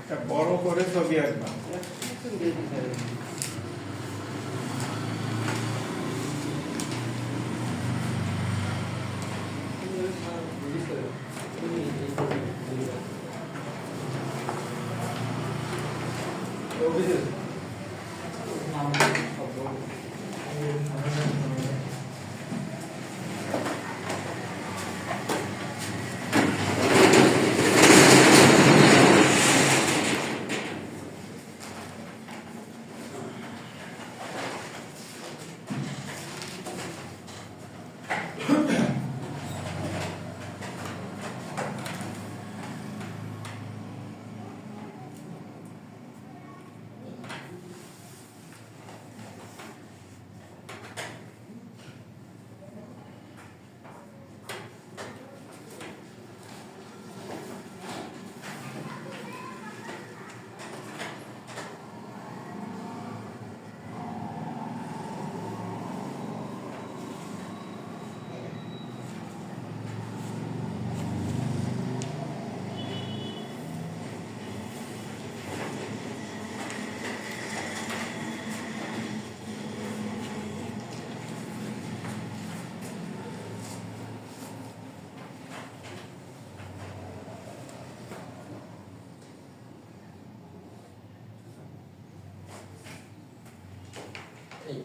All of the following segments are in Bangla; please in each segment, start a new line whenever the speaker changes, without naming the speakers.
একটা বড় করে ছবি আঁকবা।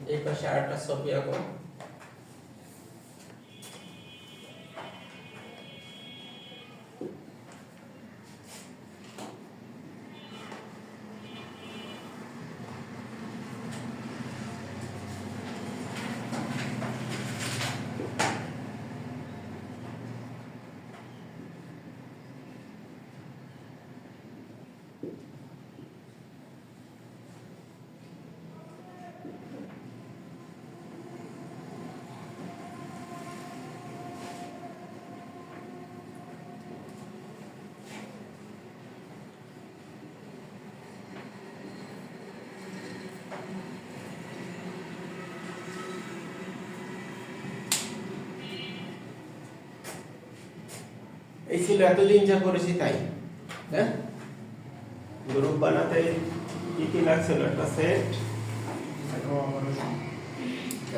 এই এই পাশে আরেকটা ছবি আঁকো
এই ছিল এতদিন যা করেছি তাই হ্যাঁ? গ্রুপ বানাতে কি কি লাগছিল একটা সেট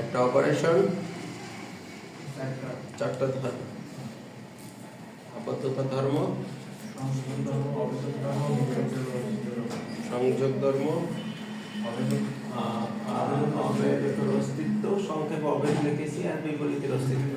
একটা অপারেশন চারটা ধর্ম আপাতত ধর্ম সংযোগ ধর্ম
অস্তিত্ব সংক্ষেপে অবেদ লিখেছি আর বিপরীতের অস্তিত্ব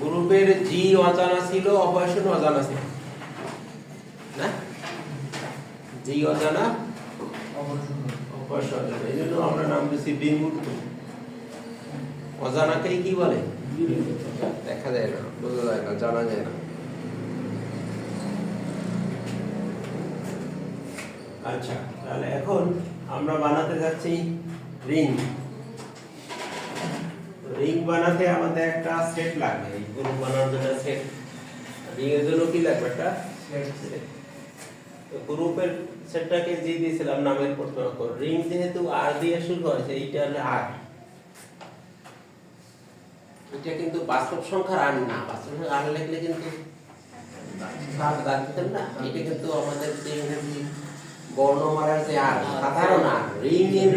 গ্রুপের জি অজানা অজানা ছিল না? যেই অজানা অপারেশন অজানা। এই জন্য আমরা নাম দিচ্ছি বিমূর্ত। অজানাকেই কি বলে দেখা যায় না বোঝা যায় না জানা যায় না
আচ্ছা তাহলে এখন আমরা বানাতে যাচ্ছি রিং রিং বানাতে আমাদের একটা সেট লাগবে এই গ্রুপ বানানোর জন্য সেট রিং এর জন্য কি লাগবে একটা। তো গ্রুপের সেটটাকে জি দিয়েছিলাম নামের প্রথম অক্ষর রিং যেহেতু আর দিয়ে শুরু হয়েছে এইটা হলো আর
এটা কিন্তু বাস্তব সংখ্যার আর না। বাস্তব সংখ্যা আর লিখলে কিন্তু না। এটা কিন্তু আমাদের যে বর্ণমালার যে আর সাধারণ আর রিং এর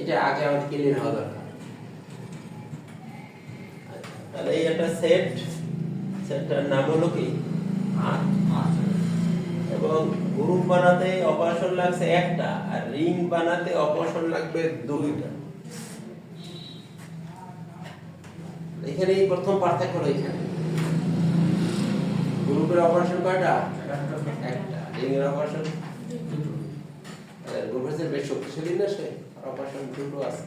এটা আগে আমাদের ক্লিয়ার হওয়া দরকার।
তাহলে এই একটা সেট সেটটার নাম হলো কি? এবং গ্রুপ বানাতে অপারেশন লাগছে একটা, আর রিং বানাতে অপারেশন লাগবে দুইটা।
এখানে এই প্রথম পার্থক্য হলো এখানে। গ্রুপের অপারেশন কয়টা? একটা। রিং এর অপারেশন গ্রুপের বেশ শক্তিশালী না সে? অপারেশন দুটো আছে।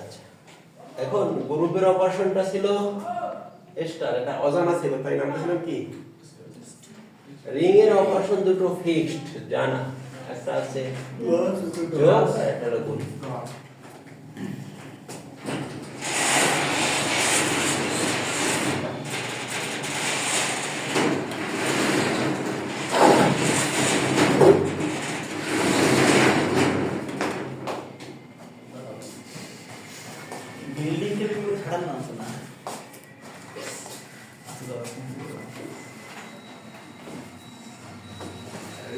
আচ্ছা। এখন গ্রুপের অপারেশনটা ছিল স্টার এটা অজানা ছিল তাই নামটা ছিল কি? রিং এর অপারেশন দুটো ফিক্সড জানা। একটা আছে একটা হলো গুণ
না আছে না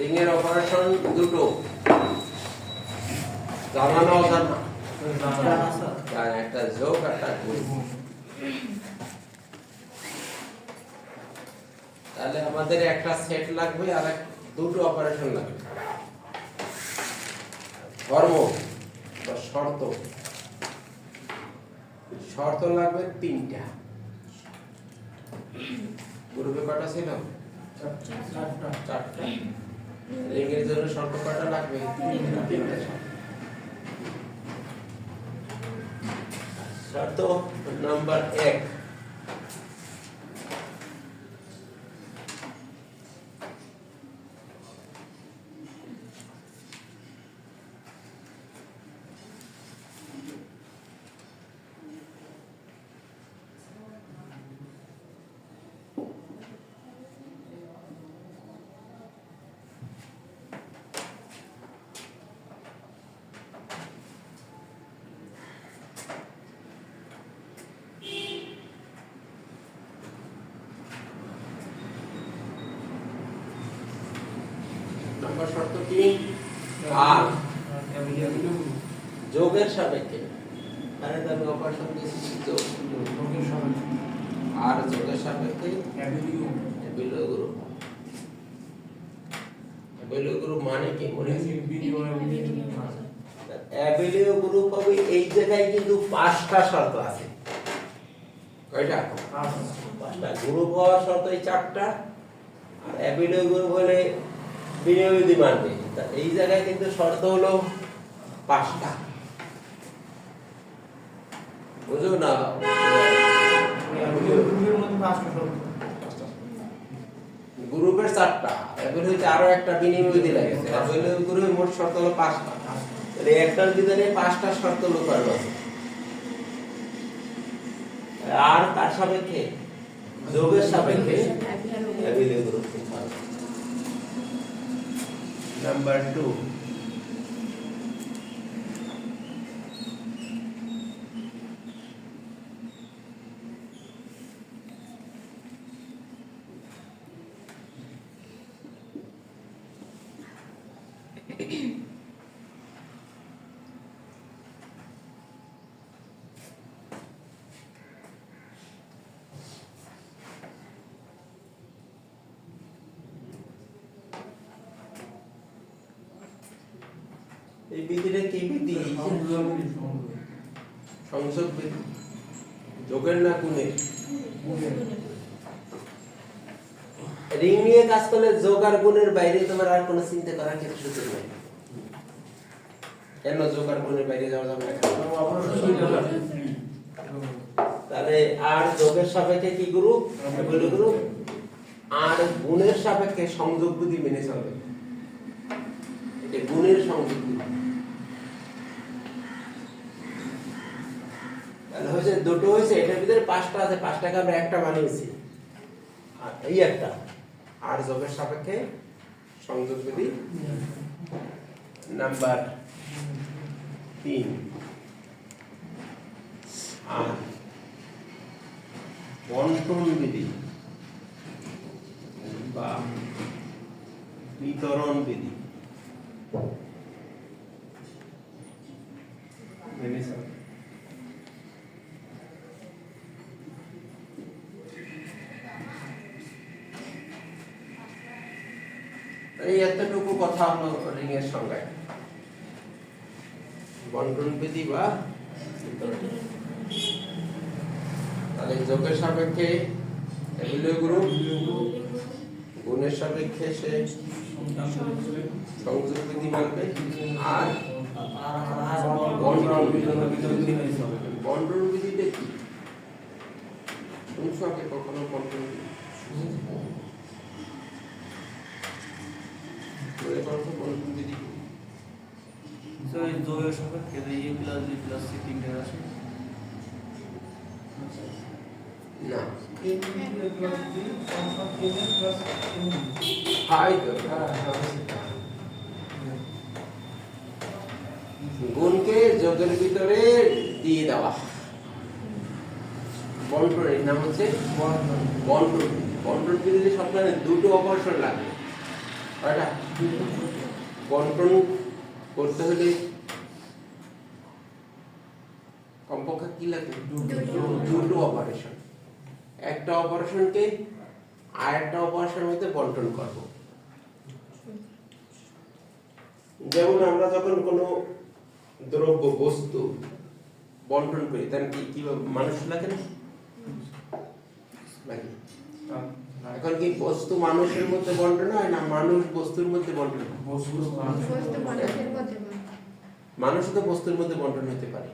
রিং এর অপারেশন দুটো অজানা একটা যোগ একটা তাহলে আমাদের একটা সেট লাগবে আর দুটো অপারেশন লাগবে। ধর্ম। বা শর্ত। শর্ত লাগবে তিনটা। গ্রুপে কটা ছিল? চারটা। রিংয়ের জন্য শর্ত কটা লাগবে। শর্ত
নাম্বার এক
নাম্বার শর্ত কি আর যোগের সাপেক্ষে তাহলে আমি অপারেশন দিয়েছি যোগ আর যোগের সাপেক্ষে গ্রুপ গ্রুপ মানে কি? মনে আছে
গ্রুপ হবে এই জায়গায় কিন্তু পাঁচটা শর্ত আছে।
কয়টা?
পাঁচটা। গ্রুপ হওয়ার শর্ত এই চারটা। আর অ্যাবিলিও গ্রুপ হলে বিনিয়োগী মানবে। তা এই জায়গায় কিন্তু শর্ত হলো পাঁচটা। বুঝো না?
গ্রুপের চারটা। এবার হচ্ছে আরও একটা বিনিময় লাগে অ্যাবিলিয় গ্রুপের মোট শর্ত হলো পাঁচটা।
তাহলে একটার ভিতরে পাঁচটা শর্ত লুকানো আছে আর তার সাপেক্ষে? যোগের সাপেক্ষে? অ্যাবিলিও গ্রুপ নাম্বার টু এই বিধিটা কি বিধি
সংযোগ বিধি যোগের না গুণের
রিং নিয়ে কাজ করলে যোগ আর গুণের বাইরে তোমার আর কোনো চিন্তা করার কিছু সুযোগ নেই।
কেন যোগ আর গুণের বাইরে যাওয়া যাবে
তাহলে আর যোগের সাপেক্ষে কি অ্যাবিলিও গ্রুপ
আর গুণের সাপেক্ষে সংযোগ বিধি মেনে চলবে। এটা গুণের সংযোগ
তাহলে হয়েছে, দুটো হয়েছে, এটার ভিতরে পাঁচটা আছে, পাঁচটাকে আমরা একটা বানিয়েছি। আর এই একটা।
আর যোগের সাপেক্ষে সংযোগ বিধি
নাম্বার তিন। আর বন্টন বিধি বা বিতরণ বিধি মেনে চলে।
এই এতটুকু কথা হলো রিং এর সংজ্ঞায় বন্টন বিধি বা তাহলে যোগের সাপেক্ষে গ্রুপ, গুণের সাপেক্ষে সে সংযোগ বিধি মানবে আর বন্টন বিধিটা কি? কখনো বন্টন বিধি বলে করো তো বন্টন বিধি কি?
রাশি
না। হাই তো। গুণকে যোগের ভিতরে দিয়ে দেওয়া। বন্টন এর নাম হচ্ছে বন্টন বন্টন বিধিতে সবসময় দুটো অপারেশন লাগে কয়টা বন্টন করতে হলে কমপক্ষে কি লাগে দুটো অপারেশন একটা অপারেশনকে আর একটা অপারেশনের মধ্যে বন্টন করব। যেমন আমরা যখন কোনো দ্রব্য বস্তু বন্টন করি তার কি কীভাবে মানুষ লাগে না? লাগে। এখন কি বস্তু মানুষের মধ্যে বন্টন হয় না মানুষ বস্তুর মধ্যে বন্টন হয়?
বস্তু
মানুষ তো বস্তুর মধ্যে বন্টন হতে পারে?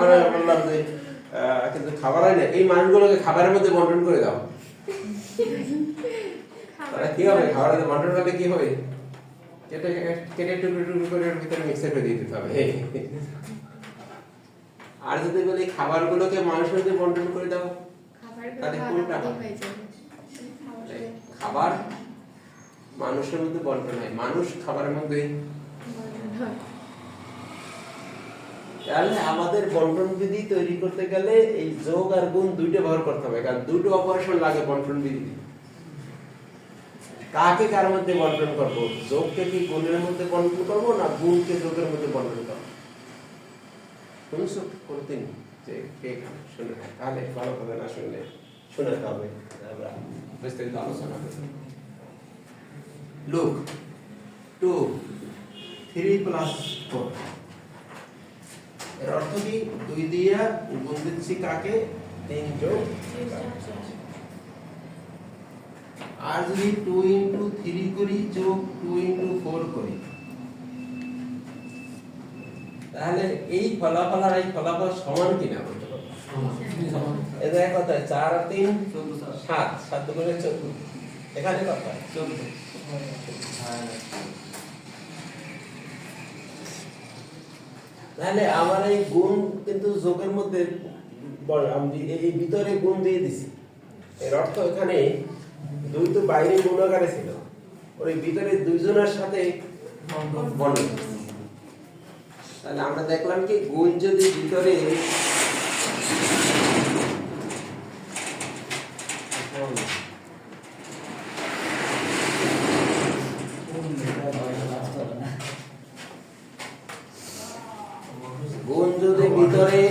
আমরা বললাম যে কিন্তু খাবার হয় না। এই মানুষগুলোকে খাবারের মধ্যে বন্টন করে দাও। তাহলে কি হবে? খাবারের মধ্যে বন্টন করলে কি হবে? কেটে কেটে টুকরো টুকরো করে ভিতরে মিক্সার করে দিয়ে দিতে হবে। আর যদি বলি খাবারগুলোকে মানুষের মধ্যে বন্টন করে দাও তাহলে কোনটা? খাবার মানুষের মধ্যে বন্টন হয়। মানুষ খাবারের মধ্যে তাহলে আমাদের বন্টন বিধি তৈরি করতে গেলে এই যোগ আর গুণ দুইটা ব্যবহার করতে হবে, কারণ দুটো অপারেশন লাগে বন্টন বিধি কাকে কার মধ্যে বন্টন করব? যোগকে কি গুণের মধ্যে বন্টন করব না গুণকে যোগের মধ্যে বন্টন করব? শুনছো? যে কে শুনে। তাহলে ভালো করে না শুনলে শোনাতে হবে। বিস্তারিত আলোচনা look two three plus four এর অর্থ কি? দুই দিয়া গুণ দিচ্ছি কাকে? তিন যোগ আর যদি টু ইন্টু থ্রি করি যোগ টু ইন্টু ফোর করি। তাহলে এই ফলাফল আর এই ফলাফল সমান কিনা বলতে পারব কত চার আর তিন সাত। সাত করে চোদ্দ। এখানে কত? হয়?
চোদ্দ
তাহলে আমার এই গুণ কিন্তু যোগের মধ্যে আমি এই ভিতরে গুণ দিয়ে দিছি। এর অর্থ এখানে দুই তো বাইরে গুণাকারে ছিল। ওর ভিতরে দুইজনের সাথে বন্টন তাহলে আমরা দেখলাম কি, গুণ যদি ভিতরে গুণ যদি ভিতরে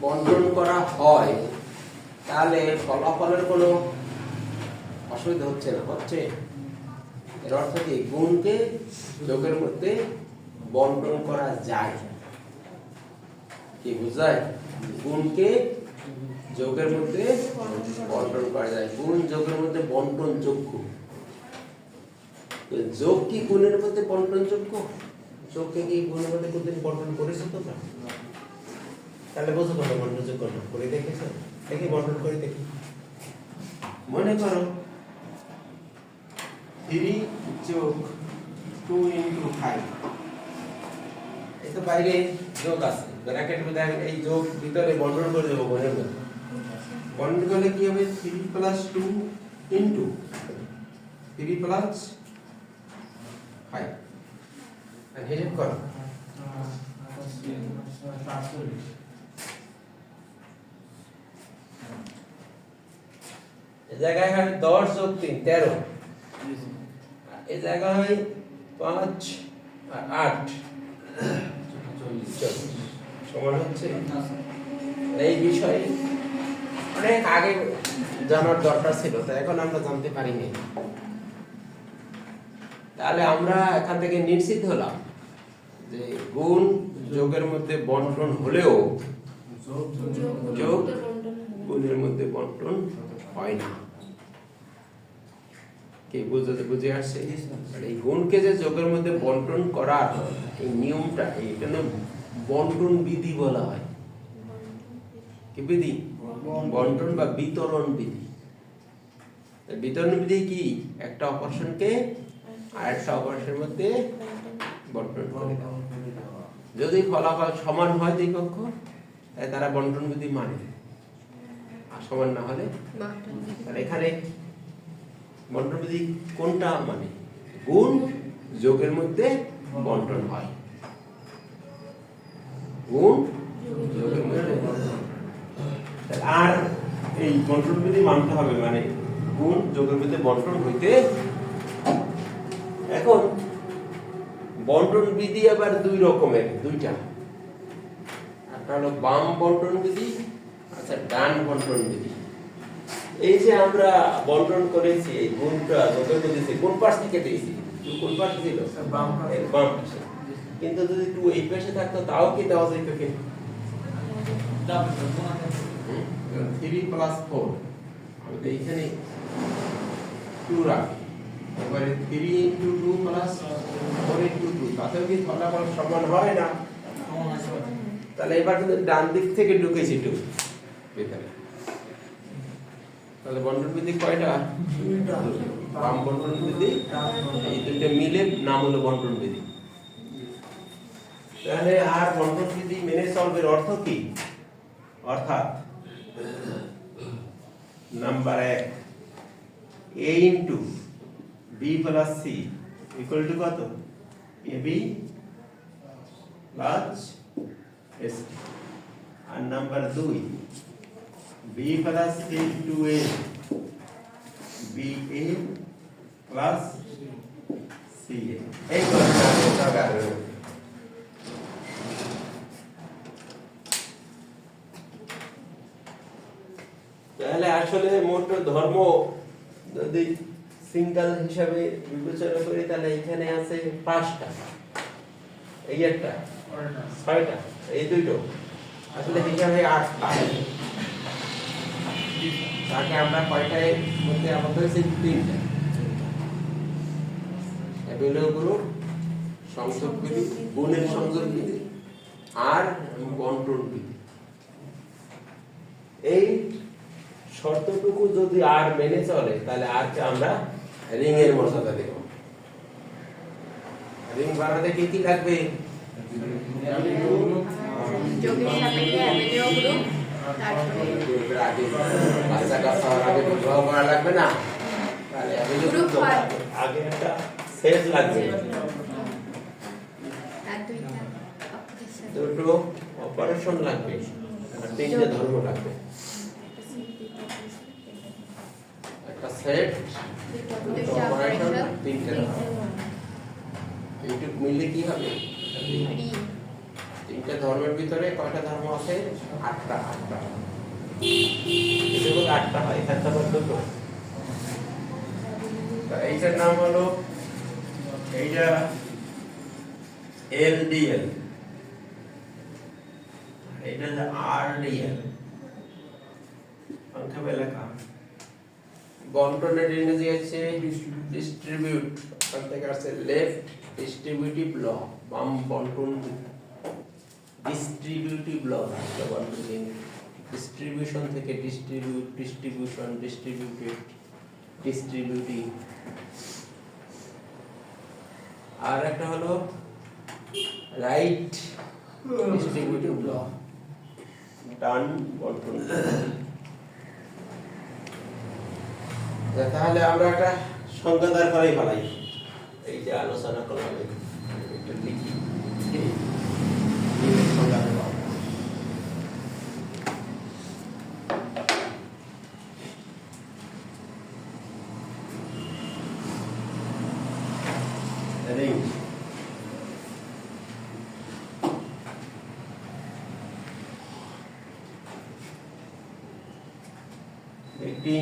বন্টন করা হয়, তাহলে ফলাফলের কোনো অসুবিধা হচ্ছে না। হচ্ছে? এর অর্থ কি? গুণকে যোগের মধ্যে বন্টন করা যায়। কি বুঝায়? গুণকে যোগের মধ্যে বন্টন করা যায়। গুণ যোগের মধ্যে বন্টন যোগ্য। যোগ কি গুণের মধ্যে বন্টন যোগ্য? যোগকে কি গুণের মধ্যে বন্টন করেছ তোমরা? তাহলে বোঝো কত বন্টন যোগ্য না করে দেখেছ দেখি বন্টন করে দেখি মনে করো থ্রি যোগ টু ইন্টু ফাইভ এই তো বাইরে যোগ আছে ব্র্যাকেট মধ্যে এই যোগ ভিতরে বন্টন করে দেবো মনের মধ্যে বন্টন করলে কি হবে three plus two into three plus five হিসেব করো জায়গায় হয় দশ যোগ তিন তেরো। এই জায়গায় হয় পাঁচ আর আট। সমান হচ্ছে? এই বিষয়ে অনেক আগে জানার দরকার ছিল তো এখন আমরা জানতে পারিনি। তাহলে আমরা এখান থেকে নিশ্চিত হলাম যে গুণ যোগের মধ্যে বন্টন হলেও যোগ গুণের মধ্যে বন্টন হয় না। কি বুঝতে বুঝে আসছে এই গুণকে যে যোগের মধ্যে বন্টন করার, এই নিয়মটা এই জন্য বন্টন বিধি বলা হয়। কি বিধি? বন্টন বা বিতরণ বিধি। বিতরণ বিধি কি? একটা অপারেশনকে আরেকটা অপারেশনের মধ্যে বন্টন করে। যদি ফলাফল সমান হয় দুই পক্ষ তাই তারা বন্টন বিধি মানে। সমান না হলে? এখানে বন্টনবিধি কোনটা মানে? গুণ যোগের মধ্যে বন্টন হয়। গুণ যোগের মধ্যে
আর এই বন্টন বিধি মানতে হবে মানে গুণ যোগের মধ্যে বন্টন হইতে
এখন বন্টন বিধি আবার দুই রকমের, দুইটা। একটা হলো বাম বন্টন বিধি আচ্ছা ডান বন্টন বিধি এই যে আমরা বন্টন করেছি এই গুণটা কোন পাশ থেকে দিয়েছি কোন পাশে ছিল
বাম পাশে।
বাম পাশে। কিন্তু যদি টু এই পাশে থাকতো তাও কি দেওয়া যেত থ্রি প্লাস ফোর। আমি তো এইখানে টু রাখি। এবারে three into two plus four into two তাতেও কি ফলাফল সমান হয় না? তাহলে এবার কিন্তু ডান দিক থেকে ঢুকেছি টু। ভিতরে তাহলে বন্টন বিধি কয়টা? বাম বন্টন বিধি, এই দুটো মিলে নাম হলো বন্টন বিধি।
তাহলে আর বন্টন বিধি মেনে চলবে অর্থ কি? অর্থাৎ নাম্বার এক A into B plus C equal to কত? A B plus S R number দুই B plus C into A B A plus C A
এই
তাহলে আসলে মোট ধর্ম যদি সিঙ্গেল হিসাবে বিবেচনা করি তাহলে এখানে আছে পাঁচটা। এই একটা? ছয়টা। এই দুটো। আসলে হিসাবে আটটা। তাকে আমরা কয়টায় মধ্যে আমাদের হচ্ছে তিনটা
এগুলো সংযোগ বিধি, গুণের সংযোগ বিধি, আর বন্টন বিধি।
এই শর্তটুকু যদি আর মেনে চলে, তাহলে আরকে আমরা
রিং এর মর্যাদা দেব? রিং বানাতে কি কি লাগবে? লাগবে না।
আগে একটা সেট লাগবে দুটো অপারেশন লাগবে আর তিনটে ধর্ম লাগবে
একটা সেট অপারেশন তিনটে ধর্ম মিললে কি হবে? তিনটে ধর্মের ভিতরে কয়টা ধর্ম আছে? আটটা আটটা।
এইটা সংক্ষেপে লেখা
বন্টনের ইংরেজি আছে ডিস্ট্রিবিউট ওখান থেকে আসছে লেফট ডিস্ট্রিবিউটিভ ল বন্টন। ডিস্ট্রিবিউটিভ ল বন্টন ডিস্ট্রিবিউশন থেকে ডিস্ট্রিবিউট ডিস্ট্রিবিউশন ডিস্ট্রিবিউটেড ডিস্ট্রিবিউটিং আর একটা হলো রাইট ডিস্ট্রিবিউটিভ ল
ডান বন্টন
তাহলে আমরা একটা
সংজ্ঞা দাঁড় করাই ফেলাই এই যে আলোচনা করলাম একটু লিখি
নিয়মের সংজ্ঞা দেব।
রিং একটি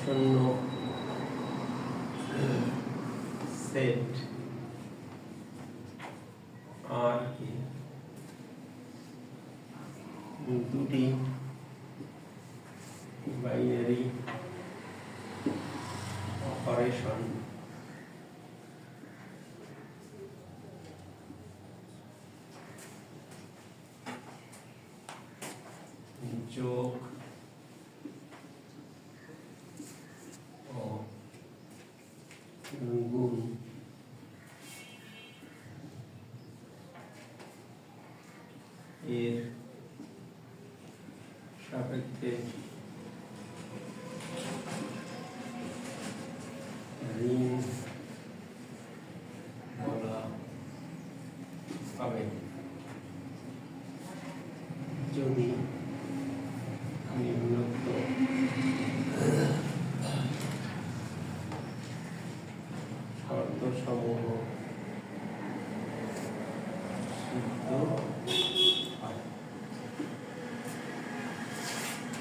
শূন্য সেট আর কি দুটি বাইনারি অপারেশন যোগ ও। গুণ। এর সাপেক্ষে ঋণ বলা
শর্ত সমূহ সিদ্ধ হয়।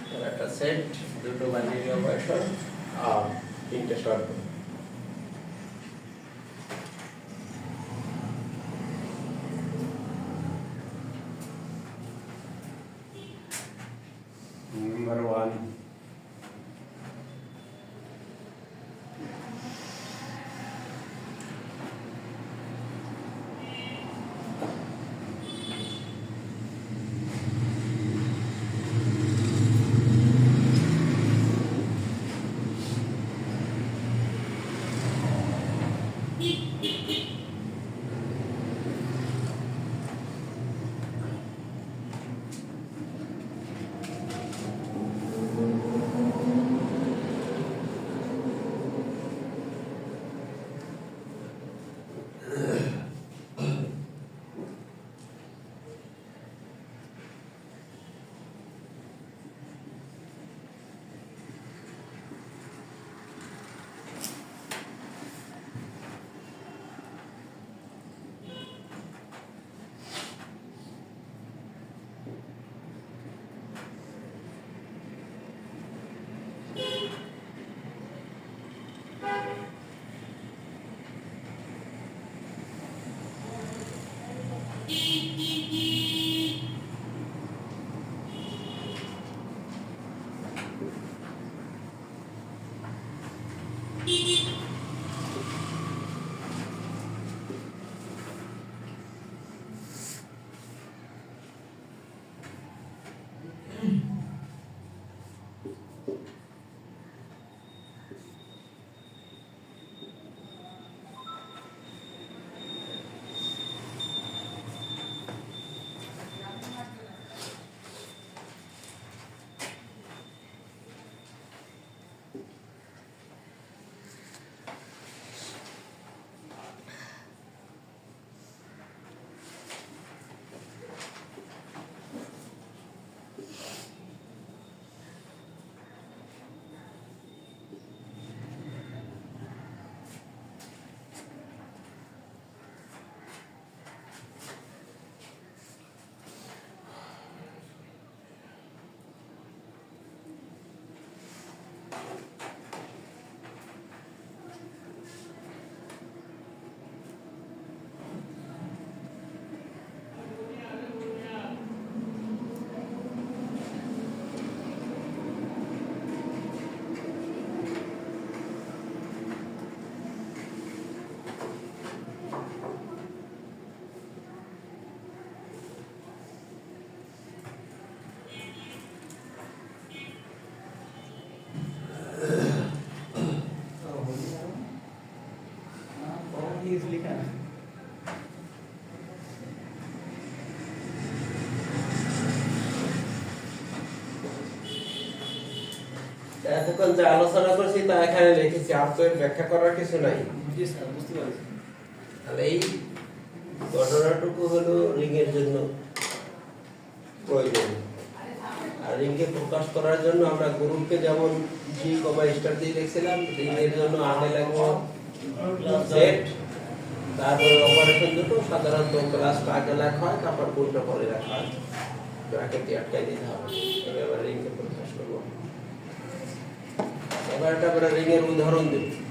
তার একটা সেট দুটো বাইনারি অপারেশন আর এতক্ষণ যে আলোচনা করছি তা এখানে লিখেছি আর তো ব্যাখ্যা করার কিছু নাই। তাহলে এই ঘটনাটুকু হলো রিং জন্য প্রয়োজন। আর রিংকে প্রকাশ করার জন্য আমরা গ্রুপকে যেমন জি কমা স্টার দিয়ে লিখছিলাম রিং এর জন্য আগে লাগবো সেট তারপরে অপারেশন দুটো সাধারণত ক্লাসটা আগে লেখা হয় তারপর কোনটা পরে রাখা হয়। আটকাই দিতে হবে। এবার রিংকে এবার একটা করে রিং এর উদাহরণ দেব।